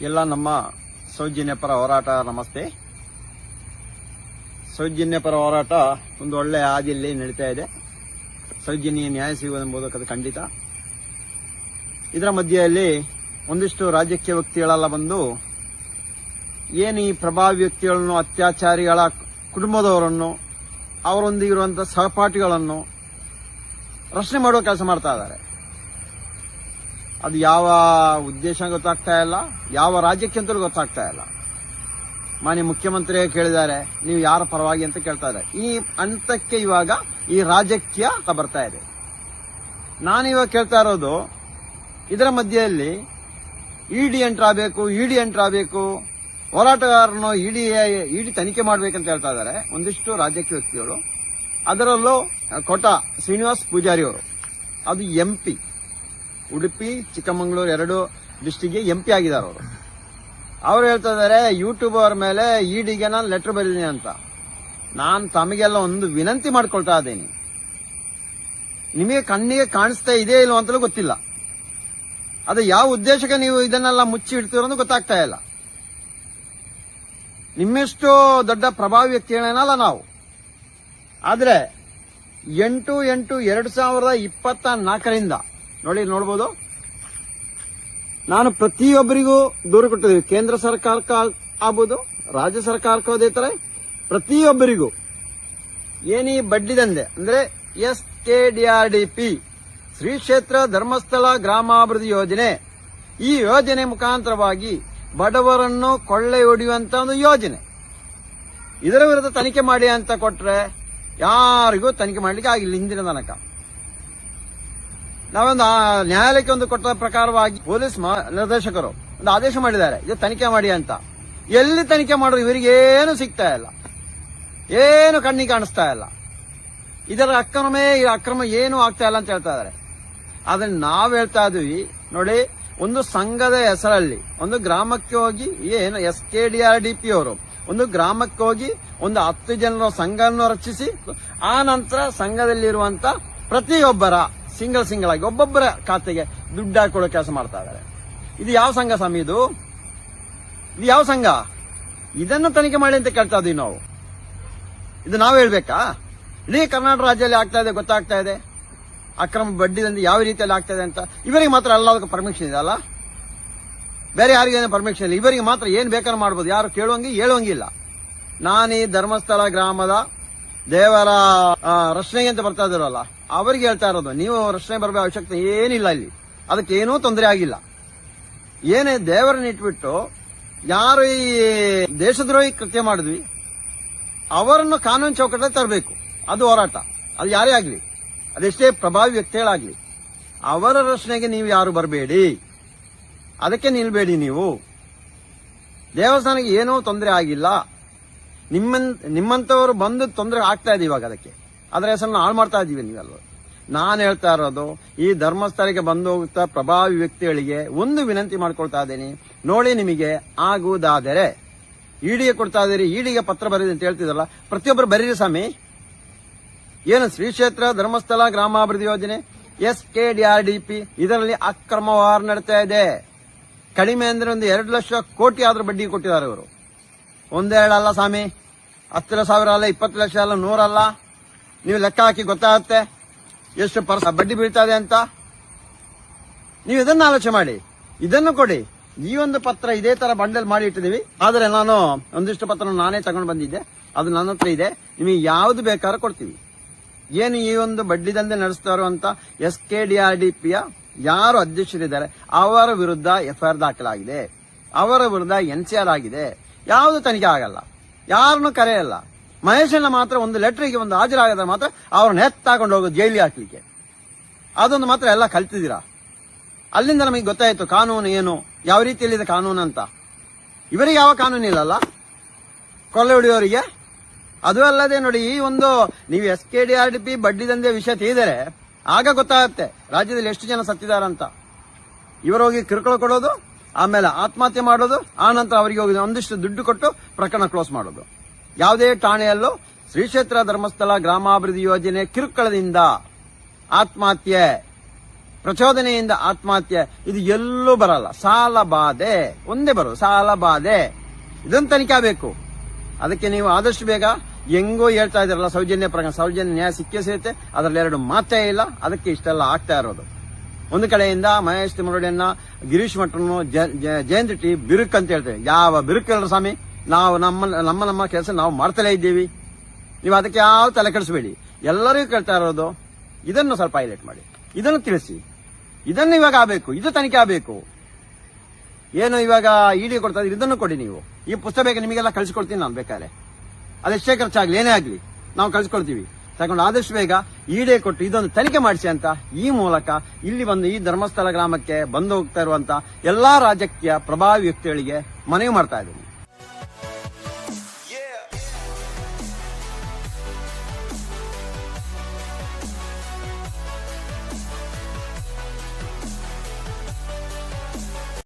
ಎಲ್ಲ ನಮ್ಮ ಸೌಜನ್ಯ ಪರ ಹೋರಾಟ, ನಮಸ್ತೆ. ಸೌಜನ್ಯ ಪರ ಹೋರಾಟ ಒಂದು ಒಳ್ಳೆಯ ಹಾದಿಯಲ್ಲಿ ನಡೀತಾ ಇದೆ. ಸೌಜನ್ಯ ನ್ಯಾಯ ಸಿಗುವುದೆಂಬುದು ಅದು ಖಂಡಿತ. ಇದರ ಮಧ್ಯೆಯಲ್ಲಿ ಒಂದಿಷ್ಟು ರಾಜಕೀಯ ವ್ಯಕ್ತಿಗಳೆಲ್ಲ ಬಂದು, ಏನು ಈ ಪ್ರಭಾವಿ ವ್ಯಕ್ತಿಗಳನ್ನು, ಅತ್ಯಾಚಾರಿಗಳ ಕುಟುಂಬದವರನ್ನು, ಅವರೊಂದಿಗಿರುವಂತಹ ಸಹಪಾಠಿಗಳನ್ನು ರಕ್ಷಣೆ ಮಾಡುವ ಕೆಲಸ ಮಾಡ್ತಾ ಇದ್ದಾರೆ. ಅದು ಯಾವ ಉದ್ದೇಶ ಗೊತ್ತಾಗ್ತಾ ಇಲ್ಲ, ಯಾವ ರಾಜ್ಯಕ್ಕೆ ಅಂತಲೂ ಗೊತ್ತಾಗ್ತಾ ಇಲ್ಲ. ಮಾನ್ಯ ಮುಖ್ಯಮಂತ್ರಿ ಕೇಳಿದ್ದಾರೆ, ನೀವು ಯಾರ ಪರವಾಗಿ ಅಂತ ಕೇಳ್ತಾ ಇದ್ದಾರೆ. ಈ ಹಂತಕ್ಕೆ ಇವಾಗ ಈ ರಾಜಕೀಯ ಬರ್ತಾ ಇದೆ. ನಾನಿವಾಗ ಕೇಳ್ತಾ ಇರೋದು, ಇದರ ಮಧ್ಯೆಯಲ್ಲಿ ಇಡಿ ಎಂಟರ್ ಆಗಬೇಕು ಇಡಿ ಎಂಟರ್ ಆಗಬೇಕು ಹೋರಾಟಗಾರನು ಇಡಿ ಇಡಿ ತನಿಖೆ ಮಾಡಬೇಕಂತ ಹೇಳ್ತಾ ಇದ್ದಾರೆ, ಒಂದಿಷ್ಟು ರಾಜಕೀಯ ವ್ಯಕ್ತಿಗಳು. ಅದರಲ್ಲೂ ಕೋಟ ಶ್ರೀನಿವಾಸ್ ಪೂಜಾರಿ ಅವರು ಅದು ಎಂ ಪಿ. ಉಡುಪಿ, ಚಿಕ್ಕಮಗಳೂರು ಎರಡು ಡಿಸ್ಟಿಕ್ಗೆ ಎಂ ಪಿ ಆಗಿದ್ದಾರೆ ಅವರು. ಅವ್ರು ಹೇಳ್ತಾ ಇದ್ದಾರೆ ಯೂಟ್ಯೂಬ್ ಅವರ ಮೇಲೆ ಇಡಿಗೆ ನಾನು ಲೆಟರ್ ಬರೀನಿ ಅಂತ. ನಾನು ತಮಗೆಲ್ಲ ಒಂದು ವಿನಂತಿ ಮಾಡ್ಕೊಳ್ತಾ ಇದ್ದೀನಿ. ನಿಮಗೆ ಕಣ್ಣಿಗೆ ಕಾಣಿಸ್ತಾ ಇದೆ ಇಲ್ವೋ ಅಂತಲೂ ಗೊತ್ತಿಲ್ಲ. ಅದು ಯಾವ ಉದ್ದೇಶಕ್ಕೆ ನೀವು ಇದನ್ನೆಲ್ಲ ಮುಚ್ಚಿ ಇಡ್ತೀರೋ ಗೊತ್ತಾಗ್ತಾ ಇಲ್ಲ. ನಿಮ್ಮೆಷ್ಟು ದೊಡ್ಡ ಪ್ರಭಾವಿ ವ್ಯಕ್ತಿಗಳೇನಲ್ಲ ನಾವು. ಆದರೆ ಎಂಟು ಎಂಟು ಎರಡು ಸಾವಿರದ ಇಪ್ಪತ್ತ ನಾಲ್ಕರಿಂದ ನೋಡಿ ನೋಡ್ಬೋದು. ನಾನು ಪ್ರತಿಯೊಬ್ಬರಿಗೂ ದೂರು ಕೊಟ್ಟಿದ್ದೀವಿ. ಕೇಂದ್ರ ಸರ್ಕಾರಕ್ಕೆ ಆಗ್ಬೋದು, ರಾಜ್ಯ ಸರ್ಕಾರಕ್ಕೂ ಅದೇ ತರ ಪ್ರತಿಯೊಬ್ಬರಿಗೂ ಏನೀ ಬಡ್ಡಿ ದಂಧೆ, ಅಂದ್ರೆ S K D R D P, Shri ಕ್ಷೇತ್ರ ಧರ್ಮಸ್ಥಳ ಗ್ರಾಮಾಭಿವೃದ್ಧಿ ಯೋಜನೆ, ಈ ಯೋಜನೆ ಮುಖಾಂತರವಾಗಿ ಬಡವರನ್ನು ಕೊಳ್ಳೆ ಹೊಡೆಯುವಂತ ಒಂದು ಯೋಜನೆ. ಇದರ ವಿರುದ್ಧ ತನಿಖೆ ಮಾಡಿ ಅಂತ ಕೊಟ್ರೆ ಯಾರಿಗೂ ತನಿಖೆ ಮಾಡಲಿಕ್ಕೆ ಆಗಿಲ್ಲ ಹಿಂದಿನ ತನಕ. ನಾವೊಂದು ನ್ಯಾಯಾಲಯಕ್ಕೆ ಒಂದು ಕೊಟ್ಟ ಪ್ರಕಾರವಾಗಿ ಪೊಲೀಸ್ ನಿರ್ದೇಶಕರು ಒಂದು ಆದೇಶ ಮಾಡಿದ್ದಾರೆ. ಇದು ತನಿಖೆ ಮಾಡಿ ಅಂತ. ಎಲ್ಲಿ ತನಿಖೆ ಇವರಿಗೆ ಏನು ಸಿಗ್ತಾ ಇಲ್ಲ. ಏನು ಕಣ್ಣಿಗೆ ಕಾಣಿಸ್ತಾ ಇಲ್ಲ. ಇದರ ಅಕ್ರಮೇ ಅಕ್ರಮ ಏನು ಆಗ್ತಾ ಇಲ್ಲ ಅಂತ ಹೇಳ್ತಾ ಇದ್ದಾರೆ. ಆದ್ರೆ ನಾವ್ ಹೇಳ್ತಾ ಇದೀವಿ ನೋಡಿ, ಒಂದು ಸಂಘದ ಹೆಸರಲ್ಲಿ, ಒಂದು ಗ್ರಾಮಕ್ಕೆ ಹೋಗಿ, ಏನು S K D R D P ಅವರು, ಒಂದು ಗ್ರಾಮಕ್ಕೆ ಹೋಗಿ, ಒಂದು ಹತ್ತು ಜನರ ಸಂಘವನ್ನು ರಚಿಸಿ, ಆ ನಂತರ ಸಂಘದಲ್ಲಿರುವಂತ ಪ್ರತಿಯೊಬ್ಬರ ಸಿಂಗಲ್ ಸಿಂಗಲ್ ಆಗಿ ಒಬ್ಬೊಬ್ಬರ ಖಾತೆಗೆ ದುಡ್ಡು ಹಾಕೊಳ್ಳೋ ಕೆಲಸ ಮಾಡ್ತಾ ಇದ್ದಾರೆ ಇದು ಯಾವ ಸಂಘ ಸ್ವಾಮಿ ಇದು? ಇದು ಯಾವ ಸಂಘ? ಇದನ್ನು ತನಿಖೆ ಮಾಡಿ ಅಂತ ಕೇಳ್ತಾ ಇದೀವಿ ನಾವು. ಇದು ನಾವು ಹೇಳ್ಬೇಕಾ? ಇಡೀ ಕರ್ನಾಟಕ ರಾಜ್ಯದಲ್ಲಿ ಆಗ್ತಾ ಇದೆ, ಗೊತ್ತಾಗ್ತಾ ಇದೆ. ಅಕ್ರಮ ಬಡ್ಡಿ ದಂಧೆ ಯಾವ ರೀತಿಯಲ್ಲಿ ಆಗ್ತಾ ಇದೆ ಅಂತ. ಇವರಿಗೆ ಮಾತ್ರ ಎಲ್ಲದಕ್ಕೂ ಪರ್ಮಿಷನ್ ಇದೆ ಅಲ್ಲ? ಬೇರೆ ಯಾರಿಗೇನು ಪರ್ಮಿಷನ್ ಇಲ್ಲ. ಇವರಿಗೆ ಮಾತ್ರ ಏನ್ ಬೇಕಾದ್ರೂ ಮಾಡ್ಬೋದು. ಯಾರು ಕೇಳುವಂಗೆ ಹೇಳುವಂಗಿಲ್ಲ ನಾನೀ ಧರ್ಮಸ್ಥಳ ಗ್ರಾಮದ ದೇವರ ರಕ್ಷಣೆಗೆ ಅಂತ ಬರ್ತಾ ಇದಾರಲ್ಲ, ಅವರಿಗೆ ಹೇಳ್ತಾ ಇರೋದು, ನೀವು ರಕ್ಷಣೆ ಬರಬೇಕು ಅವಶ್ಯಕತೆ ಏನಿಲ್ಲ ಇಲ್ಲಿ. ಅದಕ್ಕೆ ಏನೂ ತೊಂದರೆ ಆಗಿಲ್ಲ. ಏನೇ ದೇವರನ್ನ ಇಟ್ಬಿಟ್ಟು, ಯಾರು ಈ ದೇಶದ್ರೋಹಿ ಕೃತ್ಯ ಮಾಡಿದ್ವಿ, ಅವರನ್ನು ಕಾನೂನು ಚೌಕಟ್ಟಲ್ಲಿ ತರಬೇಕು. ಅದು ಹೋರಾಟ. ಅದು ಯಾರೇ ಆಗಲಿ. ಅದೆಷ್ಟೇ ಪ್ರಭಾವಿ ವ್ಯಕ್ತಿಗಳಾಗ್ಲಿ. ಅವರ ರಕ್ಷಣೆಗೆ ನೀವು ಯಾರು ಬರಬೇಡಿ. ಅದಕ್ಕೆ ನಿಲ್ಬೇಡಿ ನೀವು. ದೇವಸ್ಥಾನಕ್ಕೆ ಏನೂ ತೊಂದರೆ ಆಗಿಲ್ಲ. ನಿಮ್ಮನ್, ನಿಮ್ಮಂತವರು ಬಂದು ತೊಂದರೆ ಆಗ್ತಾ ಇದೆ ಇವಾಗ ಅದಕ್ಕೆ. ಅದರ ಹೆಸರನ್ನು ಹಾಳು ಮಾಡ್ತಾ ಇದೀವಿ ನೀವೆಲ್ಲ ನಾನು ಹೇಳ್ತಾ ಇರೋದು, ಈ ಧರ್ಮಸ್ಥಳಕ್ಕೆ ಬಂದು ಹೋಗುತ್ತಾ ಪ್ರಭಾವಿ ವ್ಯಕ್ತಿಗಳಿಗೆ ಒಂದು ವಿನಂತಿ ಮಾಡ್ಕೊಳ್ತಾ ಇದ್ದೀನಿ. ನೋಡಿ ನಿಮಗೆ ಆಗುವುದಾದರೆ ಇಡಿಗೆ ಕೊಡ್ತಾ ಇದ್ದೀರಿ ಇಡಿಗೆ ಪತ್ರ ಬರೀರಿ ಅಂತ ಹೇಳ್ತಿದ್ರಲ್ಲ ಪ್ರತಿಯೊಬ್ಬರು ಬರೀರಿ ಸ್ವಾಮಿ. ಏನು ಶ್ರೀ ಕ್ಷೇತ್ರ ಧರ್ಮಸ್ಥಳ, ಗ್ರಾಮಾಭಿವೃದ್ಧಿ ಯೋಜನೆ, S K D R D P, ಇದರಲ್ಲಿ ಅಕ್ರಮ ವ್ಯವಹಾರ ನಡೀತಾ ಇದೆ. ಕಡಿಮೆ ಅಂದ್ರೆ ಒಂದು ಎರಡು ಲಕ್ಷ ಕೋಟಿ ಆದ್ರೂ ಬಡ್ಡಿ ಕೊಟ್ಟಿದ್ದಾರೆ ಇವರು. ಒಂದೆರಡಲ್ಲ ಸ್ವಾಮಿ. ಹತ್ತಿರ ಸಾವಿರ ಅಲ್ಲ, ಇಪ್ಪತ್ತು ಲಕ್ಷ ಅಲ್ಲ, ನೂರಲ್ಲ. ನೀವು ಲೆಕ್ಕ ಹಾಕಿ ಗೊತ್ತಾಗುತ್ತೆ ಎಷ್ಟು ಪರ್ಸ ಬಡ್ಡಿ ಬೀಳ್ತಾ ಇದೆ ಅಂತ. ನೀವು ಇದನ್ನ ಆಲೋಚನೆ ಮಾಡಿ. ಇದನ್ನು ಕೊಡಿ. ಈ ಒಂದು ಪತ್ರ ಇದೇ ತರ ಬಂಡಲ್ ಮಾಡಿ ಇಟ್ಟಿದೀವಿ ಆದ್ರೆ ನಾನು ಒಂದಿಷ್ಟು ಪತ್ರ ನಾನೇ ತಗೊಂಡು ಬಂದಿದ್ದೆ. ಅದು ನನ್ನ ಹತ್ರ ಇದೆ. ನಿಮಗೆ ಯಾವ್ದು ಬೇಕಾದ್ರೂ ಕೊಡ್ತೀವಿ. ಏನು ಈ ಒಂದು ಬಡ್ಡಿ ದಂಧೆ ನಡೆಸ್ತಾರೋ ಅಂತ S K D R D ಪಿಯ ಯಾರು ಅಧ್ಯಕ್ಷರಿದ್ದಾರೆ, ಅವರ ವಿರುದ್ಧ ಎಫ್ಐಆರ್ ದಾಖಲಾಗಿದೆ. ಅವರ ವಿರುದ್ಧ ಎನ್ ಸಿ ಆರ್ ಆಗಿದೆ. ಯಾವುದು ತನಿಖೆ ಆಗಲ್ಲ. ಯಾರನ್ನು ಕರೆಯಲ್ಲ ಮಹೇಶನ ಮಾತ್ರ ಒಂದು ಲೆಟ್ರಿಗೆ ಒಂದು ಹಾಜರಾಗದ ಮಾತ್ರ ಅವ್ರನ್ನ ಎತ್ತಾಕೊಂಡು ಹೋಗೋದು ಜೈಲಿಗೆ ಹಾಕ್ಲಿಕ್ಕೆ. ಅದೊಂದು ಮಾತ್ರ ಎಲ್ಲ ಕಲ್ತಿದ್ದೀರಾ? ಅಲ್ಲಿಂದ ನಮಗೆ ಗೊತ್ತಾಯಿತು ಕಾನೂನು ಏನು, ಯಾವ ರೀತಿಯಲ್ಲಿದೆ ಕಾನೂನು ಅಂತ. ಇವರಿಗೆ ಯಾವ ಕಾನೂನು ಇಲ್ಲಲ್ಲ? ಕೊಲೆ ಹೊಡೆಯೋರಿಗೆ? ಅದು ಅಲ್ಲದೆ ನೋಡಿ, ಈ ಒಂದು ನೀವು S K D R D P ಬಡ್ಡಿ ದಂಧೆ ವಿಷಯ ತಿಳಿದರೆ ಆಗ ಗೊತ್ತಾಗುತ್ತೆ ರಾಜ್ಯದಲ್ಲಿ ಎಷ್ಟು ಜನ ಸತ್ತಿದಾರಂತ ಇವರು ಹೋಗಿ ಕಿರುಕುಳ ಕೊಡೋದು ಆಮೇಲೆ ಆತ್ಮಹತ್ಯೆ ಮಾಡೋದು, ಆ ನಂತರ ಅವರಿಗೆ ಹೋಗಿ ಒಂದಿಷ್ಟು ದುಡ್ಡು ಕೊಟ್ಟು ಪ್ರಕರಣ ಕ್ಲೋಸ್ ಮಾಡೋದು. ಯಾವುದೇ ಠಾಣೆಯಲ್ಲೂ ಶ್ರೀ ಕ್ಷೇತ್ರ ಧರ್ಮಸ್ಥಳ ಗ್ರಾಮಾಭಿವೃದ್ಧಿ ಯೋಜನೆ ಕಿರುಕುಳದಿಂದ ಆತ್ಮಹತ್ಯೆ, ಪ್ರಚೋದನೆಯಿಂದ ಆತ್ಮಹತ್ಯೆ, ಇದು ಎಲ್ಲೂ ಬರಲ್ಲ. ಸಾಲ ಬಾಧೆ, ಒಂದೇ ಬರೋದು, ಸಾಲ ಬಾಧೆ. ಇದನ್ನು ತನಿಖೆ ಬೇಕು ಅದಕ್ಕೆ ನೀವು ಆದಷ್ಟು ಬೇಗ ಹೆಂಗೋ ಹೇಳ್ತಾ ಇದ್ರಲ್ಲ ಸೌಜನ್ಯ ಪ್ರಕರಣ, ಸೌಜನ್ಯ ನ್ಯಾಯ ಸಿಕ್ಕೇ ಸಿಗುತ್ತೆ ಅದರಲ್ಲಿ ಎರಡು ಮಾತೇ ಇಲ್ಲ, ಅದಕ್ಕೆ ಇಷ್ಟೆಲ್ಲ ಆಗ್ತಾ ಇರೋದು. ಒಂದು ಕಡೆಯಿಂದ ಮಹೇಶ್ ತಿಮ್ಮರಡಿಯನ್ನ ಗಿರೀಶ್ ಮಠನು ಜಯಂತ್ ಟಿ ಬಿರುಕ್ ಅಂತ ಹೇಳ್ತೇವೆ ಯಾವ ಬಿರುಕ್ ಇಲ್ಲ ಸ್ವಾಮಿ? ನಾವು ನಮ್ಮ ನಮ್ಮ ನಮ್ಮ ಕೆಲಸ ನಾವು ಮಾಡ್ತಲೇ ಇದ್ದೀವಿ. ನೀವು ಅದಕ್ಕೆ ಯಾವ ತಲೆ ಕೆಡಿಸಬೇಡಿ. ಎಲ್ಲರಿಗೂ ಕೇಳ್ತಾ ಇರೋದು, ಇದನ್ನು ಸ್ವಲ್ಪ ಹೈಲೈಟ್ ಮಾಡಿ. ಇದನ್ನು ತಿಳಿಸಿ. ಇದನ್ನು ಇವಾಗ ಆಗಬೇಕು. ಇದು ತನಿಖೆ ಆಗಬೇಕು. ಏನು ಇವಾಗ ಇಡಿ ಕೊಡ್ತಾ ಇದ್ರೆ ಇದನ್ನು ಕೊಡಿ ನೀವು. ಈ ಪುಸ್ತಕ ನಿಮಗೆಲ್ಲ ಕಳಿಸ್ಕೊಡ್ತೀನಿ ನಾನು ಬೇಕಾದ್ರೆ. ಅದೆಷ್ಟೇ ಖರ್ಚಾಗ್ಲಿ ಏನೇ ಆಗಲಿ, ನಾವು ಕಳಿಸ್ಕೊಡ್ತೀವಿ. ತಗೊಂಡು ಆದಷ್ಟು ಬೇಗ ಈಡೇ ಕೊಟ್ಟು ಇದೊಂದು ತನಿಖೆ ಮಾಡಿಸಿ ಅಂತ ಈ ಮೂಲಕ ಇಲ್ಲಿ ಬಂದು ಈ ಧರ್ಮಸ್ಥಳ ಗ್ರಾಮಕ್ಕೆ ಬಂದು ಹೋಗ್ತಾ ಇರುವಂತ ಎಲ್ಲಾ ರಾಜಕೀಯ ಪ್ರಭಾವಿ ವ್ಯಕ್ತಿಗಳಿಗೆ ಮನವಿ ಮಾಡ್ತಾ ಇದ್ದೀನಿ.